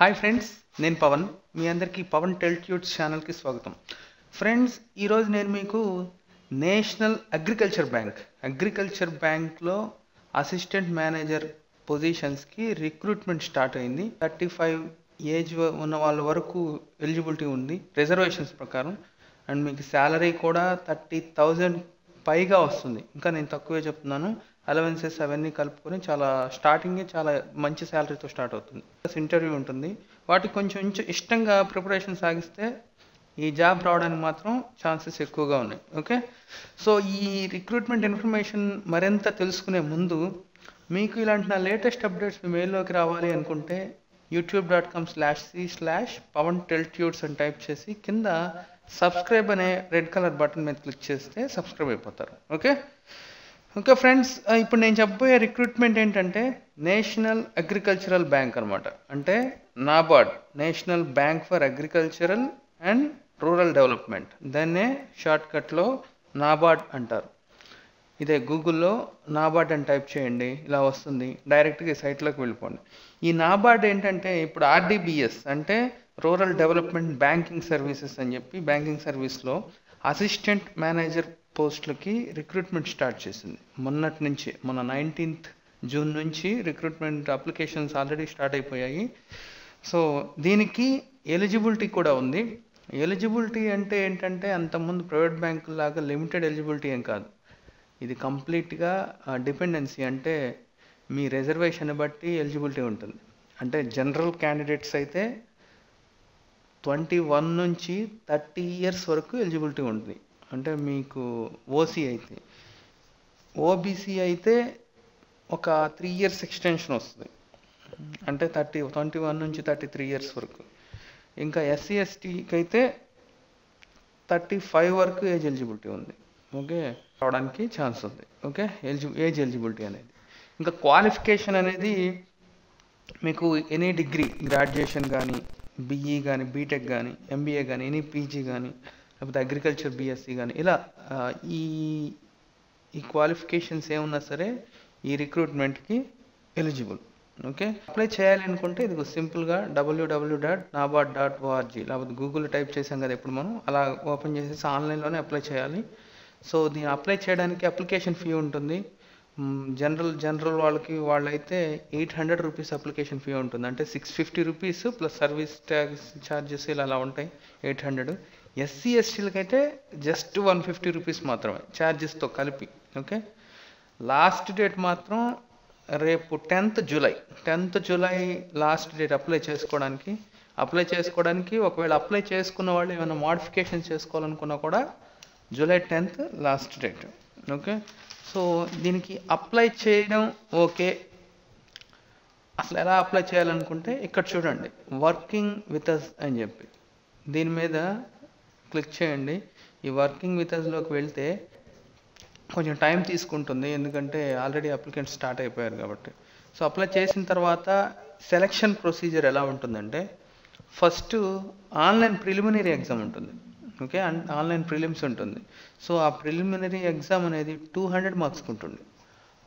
Hi friends నేను పవన్. మీ అందరికీ పవన్ టెల్ట్యూట్స్ ఛానల్కి స్వాగతం. ఫ్రెండ్స్ ఈరోజు నేను మీకు నేషనల్ అగ్రికల్చర్ బ్యాంక్ అగ్రికల్చర్ బ్యాంక్లో అసిస్టెంట్ మేనేజర్ పొజిషన్స్కి రిక్రూట్మెంట్ స్టార్ట్ అయింది. థర్టీ ఫైవ్ ఏజ్ ఉన్న వాళ్ళ వరకు ఎలిజిబిలిటీ ఉంది రిజర్వేషన్స్ ప్రకారం. అండ్ మీకు శాలరీ కూడా థర్టీ థౌజండ్ పైగా వస్తుంది. ఇంకా నేను తక్కువే చెప్తున్నాను. అలవెన్సెస్ అవన్నీ కలుపుకొని చాలా స్టార్టింగే చాలా మంచి శాలరీతో స్టార్ట్ అవుతుంది. ప్లస్ ఇంటర్వ్యూ ఉంటుంది. వాటికి కొంచెం ఇష్టంగా ప్రిపరేషన్ సాగిస్తే ఈ జాబ్ రావడానికి మాత్రం ఛాన్సెస్ ఎక్కువగా ఉన్నాయి. ఓకే సో ఈ రిక్రూట్మెంట్ ఇన్ఫర్మేషన్ మరింత తెలుసుకునే ముందు మీకు ఇలాంటి నా లేటెస్ట్ అప్డేట్స్ మీ మెయిల్లోకి రావాలి అనుకుంటే YouTube dot com slash C slash Pavan టెల్ట్యూడ్స్ అని టైప్ చేసి కింద సబ్స్క్రైబ్ అనే రెడ్ కలర్ బటన్ మీద క్లిక్ చేస్తే సబ్స్క్రైబ్ అయిపోతారు. ఓకే ఓకే ఫ్రెండ్స్ ఇప్పుడు నేను చెప్పబోయే రిక్రూట్మెంట్ ఏంటంటే నేషనల్ అగ్రికల్చరల్ బ్యాంక్ అనమాట అంటే NABARD national bank for agricultural and rural development దాన్నే షార్ట్కట్లో నాబార్డ్ అంటారు. ఇదే గూగుల్లో నాబార్డ్ అని టైప్ చేయండి ఇలా వస్తుంది డైరెక్ట్గా ఈ సైట్లోకి వెళ్ళిపోండి. ఈ నాబార్డ్ ఏంటంటే ఇప్పుడు ఆర్డీబీఎస్ అంటే రూరల్ డెవలప్మెంట్ బ్యాంకింగ్ సర్వీసెస్ అని చెప్పి బ్యాంకింగ్ సర్వీస్లో అసిస్టెంట్ మేనేజర్ పోస్టులకి రిక్రూట్మెంట్ స్టార్ట్ చేసింది. మొన్నటి నుంచి మొన్న నైన్టీన్త్ జూన్ నుంచి రిక్రూట్మెంట్ అప్లికేషన్స్ ఆల్రెడీ స్టార్ట్ అయిపోయాయి. సో దీనికి ఎలిజిబిలిటీ కూడా ఉంది. ఎలిజిబిలిటీ అంటే ఏంటంటే అంతకుముందు ప్రైవేట్ బ్యాంకు లాగా లిమిటెడ్ ఎలిజిబిలిటీ ఏం కాదు. ఇది కంప్లీట్గా డిపెండెన్సీ అంటే మీ రిజర్వేషన్ బట్టి ఎలిజిబిలిటీ ఉంటుంది. అంటే జనరల్ క్యాండిడేట్స్ అయితే ట్వంటీ వన్ నుంచి థర్టీ ఇయర్స్ వరకు ఎలిజిబిలిటీ ఉంటుంది. అంటే మీకు ఓసీ అయితే. ఓబీసీ అయితే ఒక త్రీ ఇయర్స్ ఎక్స్టెన్షన్ వస్తుంది. అంటే థర్టీ ట్వంటీ వన్ నుంచి థర్టీ త్రీ ఇయర్స్ వరకు. ఇంకా ఎస్సీ ఎస్టీకి అయితే థర్టీ ఫైవ్ వరకు ఏజ్ ఎలిజిబిలిటీ ఉంది. ఓకే రావడానికి ఛాన్స్ ఉంది. ఓకే ఎలిజి ఏజ్ ఎలిజిబిలిటీ అనేది. ఇంకా క్వాలిఫికేషన్ అనేది మీకు ఎనీ డిగ్రీ గ్రాడ్యుయేషన్ కానీ బీఈ కానీ బీటెక్ కానీ ఎంబీఏ కానీ ఎనీ పీజీ కానీ లేకపోతే అగ్రికల్చర్ బీఎస్సీ కానీ ఇలా ఈ ఈ క్వాలిఫికేషన్స్ ఏమున్నా సరే ఈ రిక్రూట్మెంట్కి ఎలిజిబుల్ ఓకే అప్లై చేయాలి అనుకుంటే ఇది సింపుల్గా WW dot NABARD dot ORG లేకపోతే గూగుల్ టైప్ చేసాం కదా ఇప్పుడు మనం అలా ఓపెన్ చేసేసి ఆన్లైన్లోనే అప్లై చేయాలి. సో దీన్ని అప్లై చేయడానికి అప్లికేషన్ ఫీ ఉంటుంది. జనరల్ జనరల్ వాళ్ళకి వాళ్ళైతే eight hundred rupees application fee ఉంటుంది. అంటే six fifty rupees plus service tax charges ఇలా అలా ఉంటాయి ఎయిట్ హండ్రెడ్ ఎస్సీ ఎస్టీలకైతే జస్ట్ వన్ ఫిఫ్టీ రూపీస్ మాత్రమే ఛార్జెస్తో కలిపి ఓకే లాస్ట్ డేట్ మాత్రం రేపు tenth July tenth July last date apply చేసుకోవడానికి అప్లై చేసుకోవడానికి ఒకవేళ అప్లై చేసుకున్న వాళ్ళు ఏమైనా మోడిఫికేషన్ చేసుకోవాలనుకున్నా కూడా July tenth last date okay so దీనికి అప్లై చేయడం ఓకే అసలు ఎలా అప్లై చేయాలనుకుంటే ఇక్కడ చూడండి వర్కింగ్ విత్ అస్ అని చెప్పి. దీని మీద క్లిక్ చేయండి. ఈ వర్కింగ్ మెథడ్స్లోకి వెళ్తే కొంచెం టైం తీసుకుంటుంది. ఎందుకంటే ఆల్రెడీ అప్లికెంట్ స్టార్ట్ అయిపోయారు కాబట్టి. సో అప్లై చేసిన తర్వాత సెలక్షన్ ప్రొసీజర్ ఎలా ఉంటుందంటే ఫస్ట్ ఆన్లైన్ ప్రిలిమినరీ ఎగ్జామ్ ఉంటుంది. ఓకే ఆన్లైన్ ప్రిలిమ్స్ ఉంటుంది. సో ఆ ప్రిలిమినరీ ఎగ్జామ్ అనేది టూ హండ్రెడ్ మార్క్స్కి ఉంటుంది.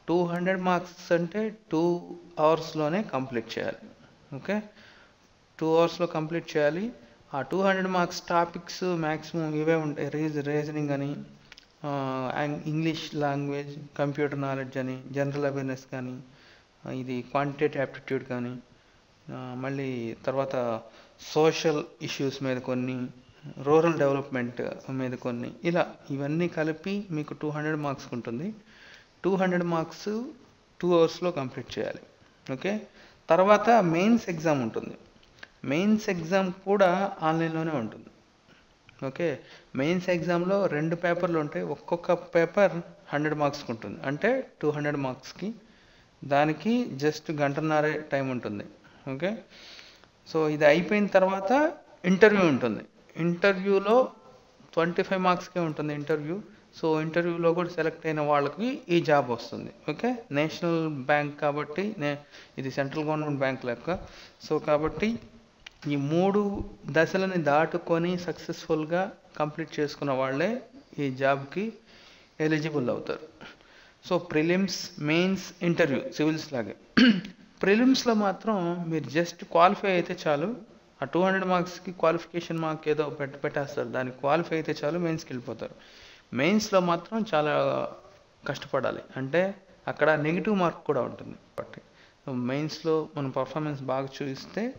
టూ హండ్రెడ్ మార్క్స్ అంటే టూ అవర్స్లోనే కంప్లీట్ చేయాలి. ఓకే టూ అవర్స్లో కంప్లీట్ చేయాలి. ఆ two hundred marks topics maximum ఇవే ఉంటాయి. రీజ్ రీజనింగ్ అని ఇంగ్లీష్ లాంగ్వేజ్ కంప్యూటర్ నాలెడ్జ్ అని జనరల్ అవేర్నెస్ కానీ ఇది క్వాంటిటేటివ్ యాప్టిట్యూడ్ కానీ మళ్ళీ తర్వాత సోషల్ ఇష్యూస్ మీద కొన్ని రూరల్ డెవలప్మెంట్ మీద కొన్ని ఇలా ఇవన్నీ కలిపి మీకు టూ హండ్రెడ్ మార్క్స్ ఉంటుంది. టూ హండ్రెడ్ మార్క్స్ టూ అవర్స్లో కంప్లీట్ చేయాలి. ఓకే? తర్వాత మెయిన్స్ ఎగ్జామ్ ఉంటుంది. మెయిన్స్ ఎగ్జామ్ కూడా ఆన్లైన్లోనే ఉంటుంది. ఓకే? మెయిన్స్ ఎగ్జామ్లో రెండు పేపర్లు ఉంటాయి. ఒక్కొక్క పేపర్ హండ్రెడ్ మార్క్స్కి ఉంటుంది. అంటే టూ హండ్రెడ్ మార్క్స్కి దానికి జస్ట్ గంటన్నరే టైం ఉంటుంది. ఓకే? సో ఇది అయిపోయిన తర్వాత ఇంటర్వ్యూ ఉంటుంది. ఇంటర్వ్యూలో ట్వంటీ ఫైవ్ మార్క్స్కే ఉంటుంది ఇంటర్వ్యూ. సో ఇంటర్వ్యూలో కూడా సెలెక్ట్ అయిన వాళ్ళకి ఈ జాబ్ వస్తుంది. ఓకే? నేషనల్ బ్యాంక్ కాబట్టి నే ఇది సెంట్రల్ గవర్నమెంట్ బ్యాంక్ లెక్క. సో కాబట్టి ఈ మూడు దశలని దాటుకొని సక్సెస్ఫుల్గా కంప్లీట్ చేసుకున్న వాళ్ళే ఈ జాబ్కి ఎలిజిబుల్ అవుతారు. So prelims mains interview civils లాగే. ప్రిలిమ్స్లో మాత్రం మీరు జస్ట్ క్వాలిఫై అయితే చాలు. ఆ టూ హండ్రెడ్ మార్క్స్కి క్వాలిఫికేషన్ మార్క్ ఏదో పెట్ పెట్టేస్తారు. దానికి క్వాలిఫై అయితే చాలు మెయిన్స్కి వెళ్ళిపోతారు. మెయిన్స్లో మాత్రం చాలా కష్టపడాలి. అంటే అక్కడ నెగిటివ్ మార్క్ కూడా ఉంటుంది. కాబట్టి మెయిన్స్లో మన పర్ఫార్మెన్స్ బాగా చూస్తే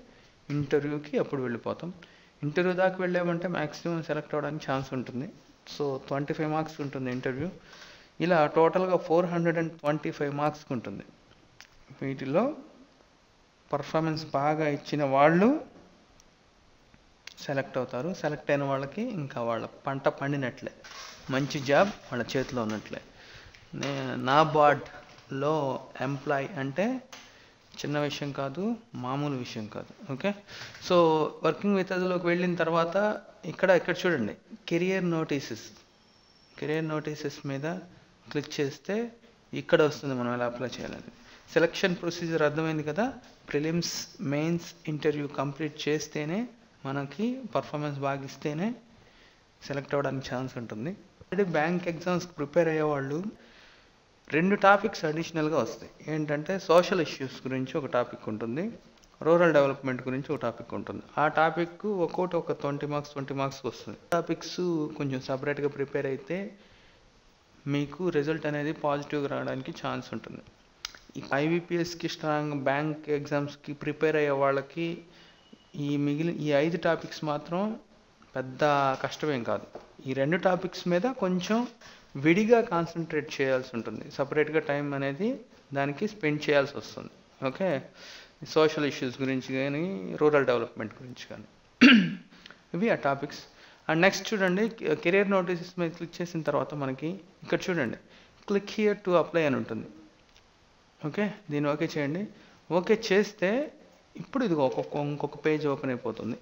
ఇంటర్వ్యూకి అప్పుడు వెళ్ళిపోతాం. ఇంటర్వ్యూ దాకా వెళ్ళామంటే మ్యాక్సిమం సెలెక్ట్ అవ్వడానికి ఛాన్స్ ఉంటుంది. సో ట్వంటీ ఫైవ్ మార్క్స్ ఉంటుంది ఇంటర్వ్యూ. ఇలా టోటల్గా four hundred and twenty five మార్క్స్కి ఉంటుంది. వీటిలో పర్ఫార్మెన్స్ బాగా ఇచ్చిన వాళ్ళు సెలెక్ట్ అవుతారు. సెలెక్ట్ అయిన వాళ్ళకి ఇంకా వాళ్ళ పంట పండినట్లే. మంచి జాబ్ వాళ్ళ చేతిలో ఉన్నట్లే. నే- నా బార్డ్లో ఎంప్లాయ్ అంటే చిన్న విషయం కాదు మామూలు విషయం కాదు. ఓకే సో వర్కింగ్ విత్ అదిలోకి వెళ్ళిన తర్వాత ఇక్కడ ఇక్కడ చూడండి. కెరియర్ నోటీసెస్ కెరియర్ నోటీసెస్ మీద క్లిక్ చేస్తే ఇక్కడ వస్తుంది మనం ఎలా అప్లై చేయాలని సెలక్షన్ ప్రొసీజర్ అర్థమైంది కదా? ప్రిలిమ్స్ మెయిన్స్ ఇంటర్వ్యూ కంప్లీట్ చేస్తేనే మనకి పర్ఫార్మెన్స్ బాగా ఇస్తేనే సెలెక్ట్ అవ్వడానికి ఛాన్స్ ఉంటుంది. ఆల్రెడీ బ్యాంక్ ఎగ్జామ్స్కి ప్రిపేర్ అయ్యేవాళ్ళు రెండు టాపిక్స్ అడిషనల్గా వస్తాయి. ఏంటంటే సోషల్ ఇష్యూస్ గురించి ఒక టాపిక్ ఉంటుంది. రూరల్ డెవలప్మెంట్ గురించి ఒక టాపిక్ ఉంటుంది. ఆ టాపిక్ ఒక్కోటి ఒక ట్వంటీ మార్క్స్ ట్వంటీ మార్క్స్ వస్తుంది. టాపిక్స్ కొంచెం సపరేట్గా ప్రిపేర్ అయితే మీకు రిజల్ట్ అనేది పాజిటివ్గా రావడానికి ఛాన్స్ ఉంటుంది. ఈ ఐబీపీఎస్కి స్ట్రాంగ్ బ్యాంక్ ఎగ్జామ్స్కి ప్రిపేర్ అయ్యే వాళ్ళకి ఈ మిగిలిన ఈ ఐదు టాపిక్స్ మాత్రం పెద్ద కష్టమేం కాదు. ఈ రెండు టాపిక్స్ మీద కొంచెం విడిగా కాన్సన్ట్రేట్ చేయాల్సి ఉంటుంది. సపరేట్గా టైం అనేది దానికి స్పెండ్ చేయాల్సి వస్తుంది. ఓకే సోషల్ ఇష్యూస్ గురించి కానీ రూరల్ డెవలప్మెంట్ గురించి కానీ. ఇవి ఆ టాపిక్స్ అండ్ నెక్స్ట్ చూడండి కెరియర్ నోటీసెస్ మీద క్లిక్ చేసిన తర్వాత మనకి ఇక్కడ చూడండి. క్లిక్ హియర్ టు అప్లై అని ఉంటుంది. ఓకే దీన్ని ఓకే చేయండి. ఓకే చేస్తే ఇప్పుడు ఇది ఒక్కొక్క ఇంకొక పేజ్ ఓపెన్ అయిపోతుంది.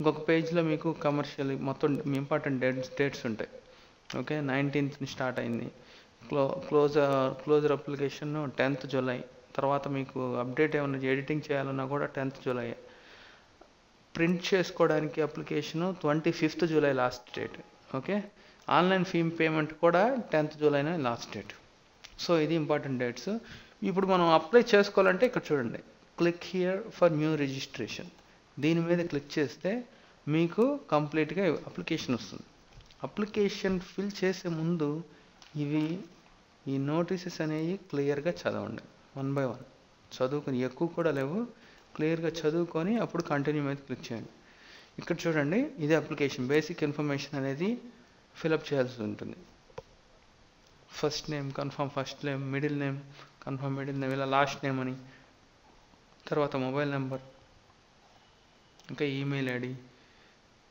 ఇంకొక పేజ్లో మీకు కమర్షియల్ మొత్తం ఇంపార్టెంట్ డేట్స్ డేట్స్ ఉంటాయి. ఓకే నైన్టీన్త్ని స్టార్ట్ అయింది. క్లో closure closure application tenth July. తర్వాత మీకు అప్డేట్ ఏమైనా ఎడిటింగ్ చేయాలన్నా కూడా టెన్త్ జూలై. ప్రింట్ చేసుకోవడానికి application twenty fifth July last date. Okay online fee payment కూడా టెన్త్ జూలైనే లాస్ట్ డేట్. సో ఇది ఇంపార్టెంట్ డేట్స్. ఇప్పుడు మనం అప్లై చేసుకోవాలంటే ఇక్కడ చూడండి. Click here for new registration. దీని మీద క్లిక్ చేస్తే మీకు కంప్లీట్గా అప్లికేషన్ వస్తుంది. అప్లికేషన్ ఫిల్ చేసే ముందు ఇవి ఈ నోటీసెస్ అనేవి క్లియర్గా చదవండి. One by one. చదువుకుని ఎక్కువ కూడా లేవు. క్లియర్గా చదువుకొని అప్పుడు కంటిన్యూ మీద క్లిక్ చేయండి. ఇక్కడ చూడండి ఇది అప్లికేషన్. బేసిక్ ఇన్ఫర్మేషన్ అనేది ఫిలప్ చేయాల్సి ఉంటుంది. First name confirm first name middle name confirm middle name ఇలా లాస్ట్ నేమ్ అని. తర్వాత మొబైల్ నెంబర్ ఇంకా ఈమెయిల్ ఐడి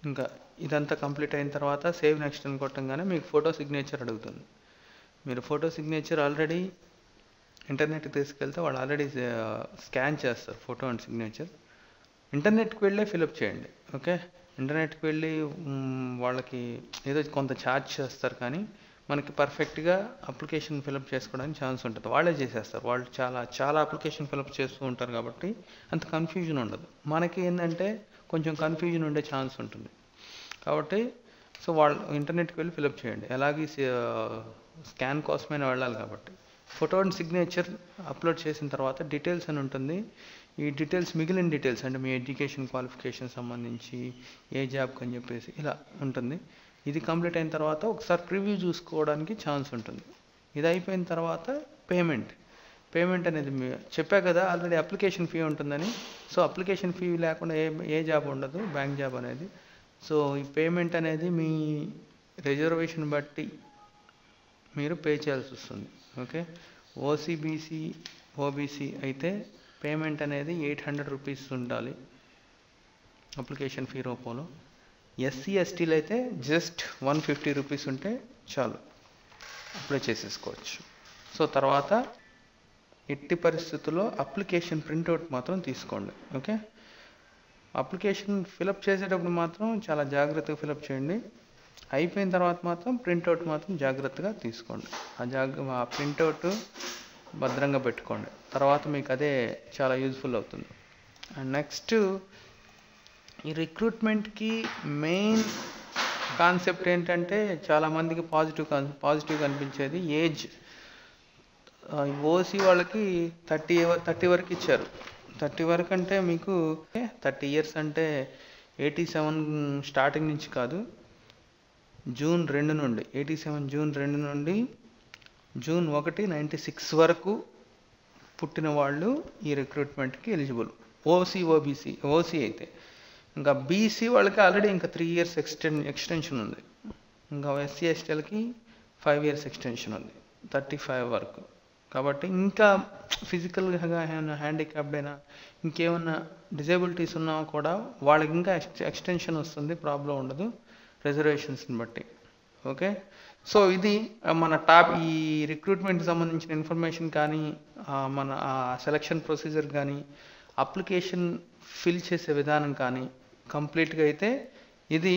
ఇంకా ఇదంతా కంప్లీట్ అయిన తర్వాత సేవ్ నెక్స్ట్ అని కొట్టంగానే మీకు ఫోటో సిగ్నేచర్ అడుగుతుంది. మీరు ఫోటో సిగ్నేచర్ ఆల్రెడీ ఇంటర్నెట్కి తీసుకెళ్తే వాళ్ళు ఆల్రెడీ స్కాన్ చేస్తారు ఫోటో అండ్ సిగ్నేచర్. ఇంటర్నెట్కి వెళ్ళే ఫిలప్ చేయండి ఓకే? ఇంటర్నెట్కి వెళ్ళి వాళ్ళకి ఏదో కొంత ఛార్జ్ చేస్తారు కానీ మనకి పర్ఫెక్ట్గా అప్లికేషన్ ఫిలప్ చేసుకోవడానికి ఛాన్స్ ఉంటుంది. వాళ్ళే చేసేస్తారు. వాళ్ళు చాలా చాలా అప్లికేషన్ ఫిలప్ చేస్తూ ఉంటారు కాబట్టి అంత కన్ఫ్యూజన్ ఉండదు. మనకి ఏంటంటే కొంచెం కన్ఫ్యూజన్ ఉండే ఛాన్స్ ఉంటుంది. కాబట్టి సో వాళ్ళు ఇంటర్నెట్కి వెళ్ళి ఫిలప్ చేయండి. ఎలాగే స్కాన్ కోసమైనా వెళ్ళాలి కాబట్టి. ఫోటో అండ్ సిగ్నేచర్ అప్లోడ్ చేసిన తర్వాత డీటెయిల్స్ అని ఉంటుంది. ఈ డీటెయిల్స్ మిగిలిన డీటెయిల్స్ అంటే మీ ఎడ్యుకేషన్ క్వాలిఫికేషన్ సంబంధించి ఏ జాబ్కి అని చెప్పేసి ఇలా ఉంటుంది. ఇది కంప్లీట్ అయిన తర్వాత ఒకసారి ప్రివ్యూ చూసుకోవడానికి ఛాన్స్ ఉంటుంది. ఇది అయిపోయిన తర్వాత పేమెంట్. పేమెంట్ అనేది చెప్పా కదా ఆల్రెడీ అప్లికేషన్ ఫీ ఉంటుందని. సో అప్లికేషన్ ఫీ లేకుండా ఏ ఏ జాబ్ ఉండదు బ్యాంక్ జాబ్ అనేది. సో ఈ పేమెంట్ అనేది మీ రిజర్వేషన్ బట్టి మీరు పే చేయాల్సి వస్తుంది. ఓకే? ఓసీబీసీ ఓబీసీ అయితే పేమెంట్ అనేది ఎయిట్ హండ్రెడ్ రూపీస్ ఉండాలి అప్లికేషన్ ఫీ రూపంలో. ఎస్సీ ఎస్టీలు అయితే జస్ట్ వన్ ఫిఫ్టీ రూపీస్ ఉంటే చాలు. అప్లై చేసేసుకోవచ్చు. సో తర్వాత ఎట్టి పరిస్థితుల్లో అప్లికేషన్ ప్రింట్అవుట్ మాత్రం తీసుకోండి. ఓకే అప్లికేషన్ ఫిలప్ చేసేటప్పుడు మాత్రం చాలా జాగ్రత్తగా ఫిలప్ చేయండి. అయిపోయిన తర్వాత మాత్రం ప్రింట్అవుట్ మాత్రం జాగ్రత్తగా తీసుకోండి. ఆ జాగ్ర ఆ ప్రింట్అవుట్ భద్రంగా పెట్టుకోండి. తర్వాత మీకు అదే చాలా యూజ్ఫుల్ అవుతుంది. అండ్ నెక్స్ట్ ఈ రిక్రూట్మెంట్కి మెయిన్ కాన్సెప్ట్ ఏంటంటే చాలామందికి పాజిటివ్ పాజిటివ్ అనిపించేది ఏజ్. ఓసీ వాళ్ళకి థర్టీ థర్టీ వరకు ఇచ్చారు. థర్టీ వరకు అంటే మీకు థర్టీ ఇయర్స్ అంటే ఎయిటీ సెవెన్ స్టార్టింగ్ నుంచి కాదు జూన్ రెండు నుండి ఎయిటీ సెవెన్ జూన్ రెండు నుండి జూన్ ఒకటి నైంటీ సిక్స్ వరకు పుట్టిన వాళ్ళు ఈ రిక్రూట్మెంట్కి ఎలిజిబుల్. ఓసీ ఓబీసీ ఓసీ అయితే. ఇంకా బీసీ వాళ్ళకి ఆల్రెడీ ఇంకా త్రీ ఇయర్స్ ఎక్స్టెన్ ఎక్స్టెన్షన్ ఉంది. ఇంకా ఎస్సీ ఎస్టీలకి ఫైవ్ ఇయర్స్ ఎక్స్టెన్షన్ ఉంది. థర్టీ ఫైవ్ వరకు. కాబట్టి ఇంకా ఫిజికల్గా ఏమైనా హ్యాండిక్యాప్డ్ అయినా ఇంకేమన్నా డిజేబిలిటీస్ ఉన్నా కూడా వాళ్ళకి ఇంకా ఎక్స్ ఎక్స్టెన్షన్ వస్తుంది. ప్రాబ్లం ఉండదు. రిజర్వేషన్స్ని బట్టి. ఓకే సో ఇది మన టాప్ ఈ రిక్రూట్మెంట్కి సంబంధించిన ఇన్ఫర్మేషన్ కానీ మన సెలక్షన్ ప్రొసీజర్ కానీ అప్లికేషన్ ఫిల్ చేసే విధానం కానీ కంప్లీట్గా అయితే ఇది.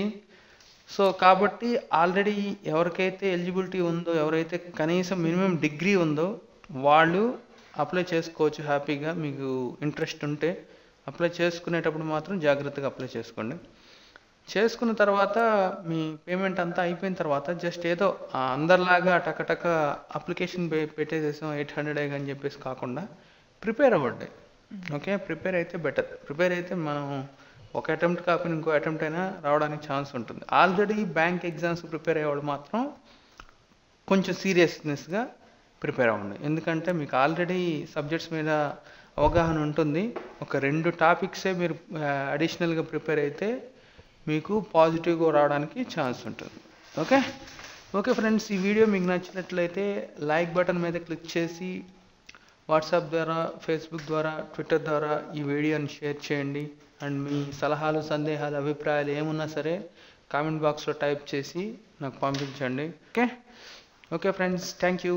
సో కాబట్టి ఆల్రెడీ ఎవరికైతే ఎలిజిబిలిటీ ఉందో ఎవరైతే కనీసం మినిమం డిగ్రీ ఉందో వాళ్ళు అప్లై చేసుకోవచ్చు హ్యాపీగా. మీకు ఇంట్రెస్ట్ ఉంటే అప్లై చేసుకునేటప్పుడు మాత్రం జాగ్రత్తగా అప్లై చేసుకోండి. చేసుకున్న తర్వాత మీ పేమెంట్ అంతా అయిపోయిన తర్వాత జస్ట్ ఏదో అందరిలాగా టకటక అప్లికేషన్ పెట్టేసేసాం ఎయిట్ హండ్రెడ్ అని చెప్పేసి కాకుండా ప్రిపేర్ అవ్వండి. ఓకే? ప్రిపేర్ అయితే బెటర్. ప్రిపేర్ అయితే మనం ఒక అటెంప్ట్ కాకుండా ఇంకో అటెంప్ట్ అయినా రావడానికి ఛాన్స్ ఉంటుంది. ఆల్రెడీ బ్యాంక్ ఎగ్జామ్స్ ప్రిపేర్ అయ్యేవాళ్ళు మాత్రం కొంచెం సీరియస్నెస్గా ప్రిపేర్ అవ్వండి. ఎందుకంటే మీకు ఆల్రెడీ సబ్జెక్ట్స్ మీద అవగాహన ఉంటుంది. ఒక రెండు టాపిక్సే మీరు అడిషనల్గా ప్రిపేర్ అయితే మీకు పాజిటివ్గా రావడానికి ఛాన్స్ ఉంటుంది. ఓకే? ఓకే ఫ్రెండ్స్ ఈ వీడియో మీకు నచ్చినట్లయితే లైక్ బటన్ మీద క్లిక్ చేసి వాట్సాప్ ద్వారా ఫేస్బుక్ ద్వారా ట్విట్టర్ ద్వారా ఈ వీడియోని షేర్ చేయండి. అండ్ మీ సలహాలు సందేహాలు అభిప్రాయాలు ఏమున్నా సరే కామెంట్ బాక్స్లో టైప్ చేసి నాకు పంపించండి. Okay? Okay friends thank you.